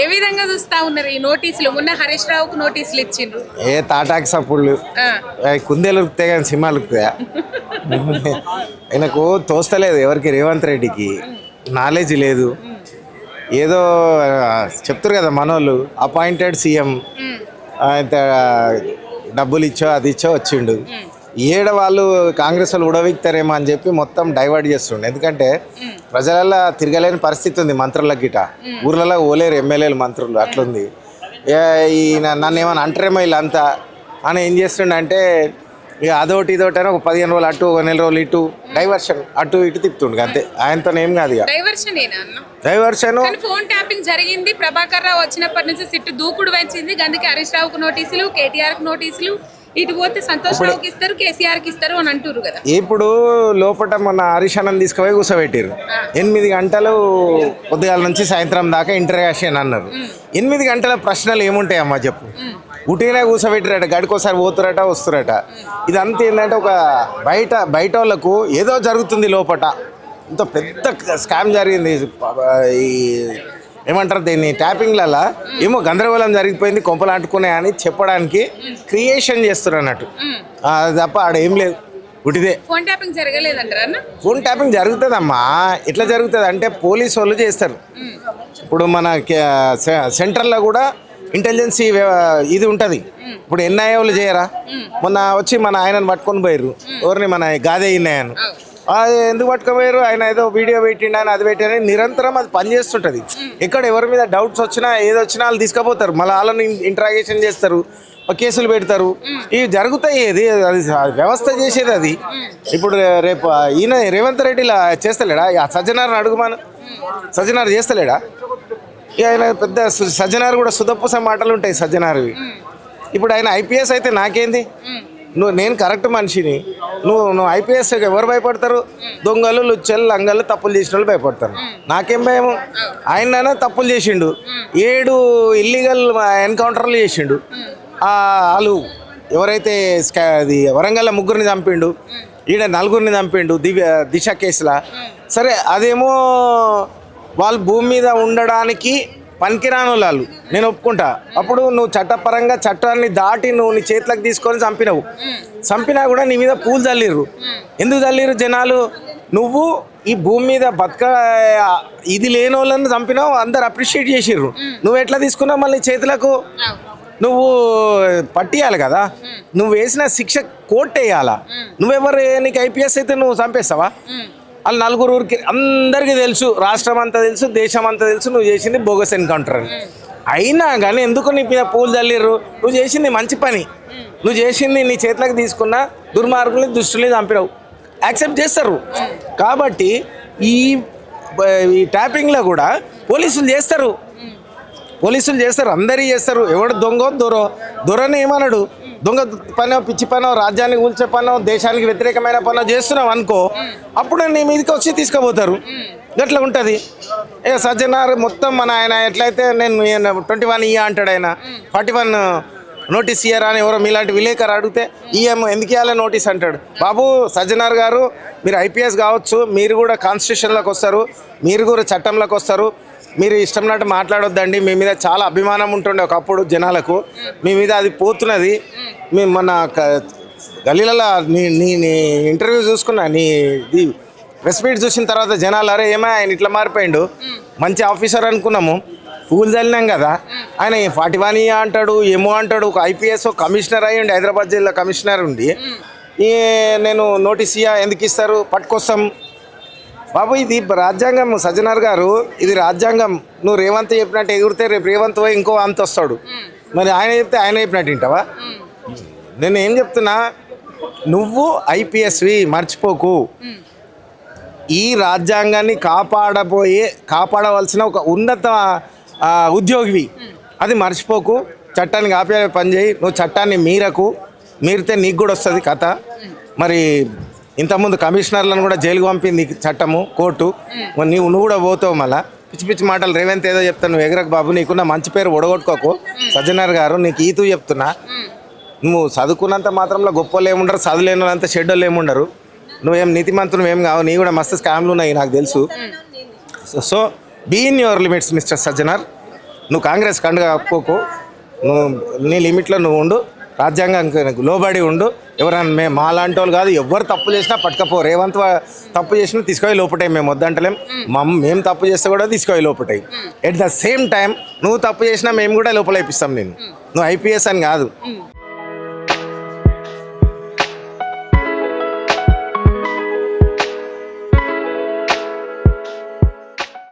ఏ విధంగా చూస్తా ఉన్నారు ఈ నోటీసులు? మొన్న హరీష్ రావుకు నోటీసులు ఇచ్చిండ్రు. ఏ తాటాకి సప్పుళ్ళు. కుందేలు ఉరుకుతాయి కానీ సింహాలు ఉరుకుతాయా? ఆయనకు తోస్తలేదు ఎవరికి రేవంత్ రెడ్డికి. నాలెడ్జ్ లేదు. ఏదో చెప్తారు కదా మనోళ్ళు అపాయింటెడ్ సీఎం. డబ్బులు ఇచ్చో అది ఇచ్చో వచ్చిండు. ఏడ వాళ్ళు కాంగ్రెస్ వాళ్ళు ఉడవిక్తారేమో అని చెప్పి మొత్తం డైవర్ట్ చేస్తుండే. ఎందుకంటే ప్రజలలో తిరగలేని పరిస్థితి ఉంది మంత్రుల గిట. ఊర్లలో ఓలేరు ఎమ్మెల్యేలు మంత్రులు అట్లుంది. ఏ- ఈయన నన్ను ఏమైనా అంటారేమో వీళ్ళంతా అని ఏం చేస్తుండే అంటే ఇక అదొకటి ఇదొకటి అని ఒక పదిహేను రోజులు అటు ఒక నెల రోజులు ఇటు డైవర్షన్ అటు ఇటు తిప్పుతుండే అంతే. ఆయనతో ఏం కాదు ఇక. డైవర్షన్ ఫోన్ ట్యాపింగ్ జరిగింది. ప్రభాకర్ రావు వచ్చినప్పటి నుంచి సిట్టు దూకుడు వచ్చింది అందుకే హరీష్ రావుకు నోటీసులు కేటీఆర్కు నోటీసులు ఇటు పోతే సంతోష్ రావుకి ఇస్తారు కేసీఆర్కి ఇస్తారు అని అంటారు కదా. ఇప్పుడు లోపల మన హరిశానం తీసుకుపోయి కూర్చోబెట్టారు ఎనిమిది గంటలు పొద్దుగాల నుంచి సాయంత్రం దాకా ఇంటరాక్షన్ అన్నారు. ఎనిమిది గంటల ప్రశ్నలు ఏముంటాయమ్మా చెప్పు? ఉటిగానే కూర్చోబెట్టారట గడికోసారి పోతురట వస్తురట. ఇదంతా ఏంటంటే ఒక బయట బయట వాళ్ళకు ఏదో జరుగుతుంది లోపట. ఇంత పెద్ద స్కామ్ జరిగింది. ఈ ఏమంటారు దీన్ని ట్యాపింగ్లలో? ఏమో గందరగోళం జరిగిపోయింది కొంపలు అంటుకున్నాయి అని చెప్పడానికి క్రియేషన్ చేస్తారు అన్నట్టు. అది తప్ప ఆడ ఏం లేదు. ఉటిదే. ఫోన్ ట్యాపింగ్ జరగలేదంటారా ఫోన్ ట్యాపింగ్ జరుగుతుందమ్మా. ఎట్లా జరుగుతుంది అంటే పోలీసు వాళ్ళు చేస్తారు. ఇప్పుడు మన సెంట్రల్లో కూడా ఇంటెలిజెన్సీ ఇది ఉంటుంది. ఇప్పుడు ఎన్ఐఏ వాళ్ళు చేయరా? మొన్న వచ్చి మన ఆయనను పట్టుకొని పోయారు ఎవరిని? మన గాదే ఇన్నాయను ఎందుకు పట్టుకుపోయారు ఆయన ఏదో వీడియో పెట్టిండు ఆయన అది పెట్టిన నిరంతరం అది పనిచేస్తుంటుంది ఎక్కడ ఎవరి మీద డౌట్స్ వచ్చినా ఏది వచ్చినా వాళ్ళు తీసుకుపోతారు. మళ్ళీ వాళ్ళని ఇంట్రాగేషన్ చేస్తారు కేసులు పెడతారు. ఇవి జరుగుతాయి ఏది? అది వ్యవస్థ చేసేది అది. ఇప్పుడు రేపు ఈయన రేవంత్ రెడ్డి ఇలా చేస్తలేడా? సజ్జనార్ని అడుగుమాను. సజ్జనార్ చేస్తలేడా? ఇక ఆయన పెద్ద సజ్జనార్ కూడా సుధపూస మాటలు ఉంటాయి సజ్జనార్వి. ఇప్పుడు ఆయన ఐపీఎస్ అయితే నాకేంది? నువ్వు నేను కరెక్ట్ మనిషిని. నువ్వు నువ్వు ఐపీఎస్ ఎవరు భయపడతారు? దొంగలు లుచ్చలు లంగలు తప్పులు చేసిన వాళ్ళు భయపడతారు. నాకేం భయం ఆయన తప్పులు చేసిండు. ఏడు ఇల్లీగల్ ఎన్కౌంటర్లు చేసిండు. వాళ్ళు ఎవరైతే అది వరంగల్ ముగ్గురిని చంపిండు. ఈడ నలుగురిని చంపిండు దివ్య దిశ కేసులా. సరే అదేమో వాళ్ళు భూమి మీద ఉండడానికి పనికిరాని వాళ్ళు నేను ఒప్పుకుంటా. అప్పుడు నువ్వు చట్టపరంగా చట్టాన్ని దాటి నువ్వు నీ చేతులకు తీసుకొని చంపినవు. చంపినా కూడా నీ మీద పూలు చల్లిర్రు ఎందుకు చల్లిర్రు జనాలు? నువ్వు ఈ భూమి మీద బతక ఇది లేని వాళ్ళని చంపినావు అందరు అప్రిషియేట్ చేసిర్రు. నువ్వు ఎట్లా తీసుకున్నావు మళ్ళీ చేతులకు? నువ్వు పట్టియాలి కదా. నువ్వు వేసిన శిక్ష కోర్టు వేయాలా నువ్వెవరు నీకు ఐపీఎస్ అయితే నువ్వు చంపేస్తావా? వాళ్ళు నలుగురు ఊరికి అందరికీ తెలుసు రాష్ట్రం అంతా తెలుసు దేశం అంతా తెలుసు నువ్వు చేసింది బోగస్ ఎన్కౌంటర్ అని. అయినా కానీ ఎందుకు నీ మీద పూలు చల్లిర్రు నువ్వు చేసింది మంచి పని. నువ్వు చేసింది నీ చేతులకు తీసుకున్న దుర్మార్గుల్ని దుష్టుల్ని చంపినావు. యాక్సెప్ట్ చేస్తారు. కాబట్టి ఈ ఈ ట్యాపింగ్లో కూడా పోలీసులు చేస్తారు. పోలీసులు చేస్తారు అందరి చేస్తారు. ఎవడు దొంగో దొరో దొరని ఏమన్నాడు దొంగ పనో పిచ్చి పనో రాజ్యానికి కూల్చే పనో దేశానికి వ్యతిరేకమైన పనో చేస్తున్నావు అనుకో అప్పుడు నీ మీదకి వచ్చి తీసుకుపోతారు. గట్లా ఉంటుంది? ఏ సజ్జనార్ మొత్తం మన ఆయన ఎట్లయితే నేను ట్వంటీ వన్ ఇయ్య అంటాడు ఆయన. ఫార్టీ వన్ నోటీస్ ఇయ్యరా అని ఎవరో మీలాంటి విలేకరు అడిగితే ఈఎం ఎందుకు ఇవ్వాలి నోటీస్ అంటాడు. బాబు సజ్జనార్ గారు మీరు ఐపీఎస్ కావచ్చు మీరు కూడా కాన్స్టిట్యూషన్లోకి వస్తారు మీరు కూడా చట్టంలోకి వస్తారు మీరు ఇష్టం ఉన్నట్టు మాట్లాడొద్దండి. మీ మీద చాలా అభిమానం ఉంటుండే ఒకప్పుడు జనాలకు. మీ మీద అది పోతున్నది. మీ మన గల్లీలలో గలీలలో నీ నీ నీ ఇంటర్వ్యూ చూసుకున్నా నీ ఇది ప్రెస్ మీట్ చూసిన తర్వాత జనాలు అరే ఏమో ఆయన ఇట్లా మారిపోయిండు? మంచి ఆఫీసర్ అనుకున్నాము. పూలు చల్లినాం కదా. ఆయన ఫార్టీ వన్ అంటాడు ఏమో అంటాడు. ఒక ఐపీఎస్ కమిషనర్ అయ్యి ఉండి హైదరాబాద్ జిల్లా కమిషనర్ ఉండి. ఈ నేను నోటీస్ ఇయ్యా ఎందుకు ఇస్తారు? పట్టుకొస్తాం. బాబు ఇది రాజ్యాంగం సజ్జనార్ గారు ఇది రాజ్యాంగం. నువ్వు రేవంత్ చెప్పినట్టు ఎగురితే రేపు రేవంత్ పోయి ఇంకో అంత వస్తాడు. మరి ఆయన చెప్తే ఆయన చెప్పినట్టు వింటావా? నేను ఏం చెప్తున్నా నువ్వు ఐపీఎస్వి మర్చిపోకు. ఈ రాజ్యాంగాన్ని కాపాడబోయే కాపాడవలసిన ఒక ఉన్నత ఉద్యోగివి. అది మర్చిపోకు. చట్టాన్ని కాపే పని చేయి. నువ్వు చట్టాన్ని మీరకు మీరితే నీకు కూడా వస్తుంది కథ. మరి ఇంతకుముందు కమిషనర్లను కూడా జైలుకు పంపింది చట్టము కోర్టు. నువ్వు నీవు నువ్వు కూడా పోతావు మళ్ళా. పిచ్చి పిచ్చి మాటలు రేవంత్ ఏదో చెప్తాను ఎగరకు బాబు నీకున్న మంచి పేరు ఒడగొట్టుకోకు. సజ్జనార్ గారు నీకు ఈతూ చెప్తున్నా. నువ్వు చదువుకున్నంత మాత్రంలో గొప్పలు ఏముండరు చదువులేని వాళ్ళంతా షెడ్యూల్ ఏముండరు. నువ్వేం నీతిమంతులు ఏం కావు నీ కూడా మస్తు స్కామ్లు ఉన్నాయి నాకు తెలుసు. So be in your limits mister Sajjanar. నువ్వు కాంగ్రెస్ కండుగా కప్పుకోకు నువ్వు నీ లిమిట్లో నువ్వు ఉండు. రాజ్యాంగానికి లోబడి ఉండు. ఎవరైనా మేము మాలాంటి వాళ్ళు కాదు ఎవరు తప్పు చేసినా పట్టుకపో రేవంత్ తప్పు చేసినా తీసుకొని లోపటాయి మేము వద్దంటలేం. మమ్. మేము తప్పు చేస్తే కూడా తీసుకొని లోపటాయి ఎట్ ద సేమ్ టైం నువ్వు తప్పు చేసినా మేము కూడా లోపల నేను నువ్వు ఐపీఎస్ అని కాదు.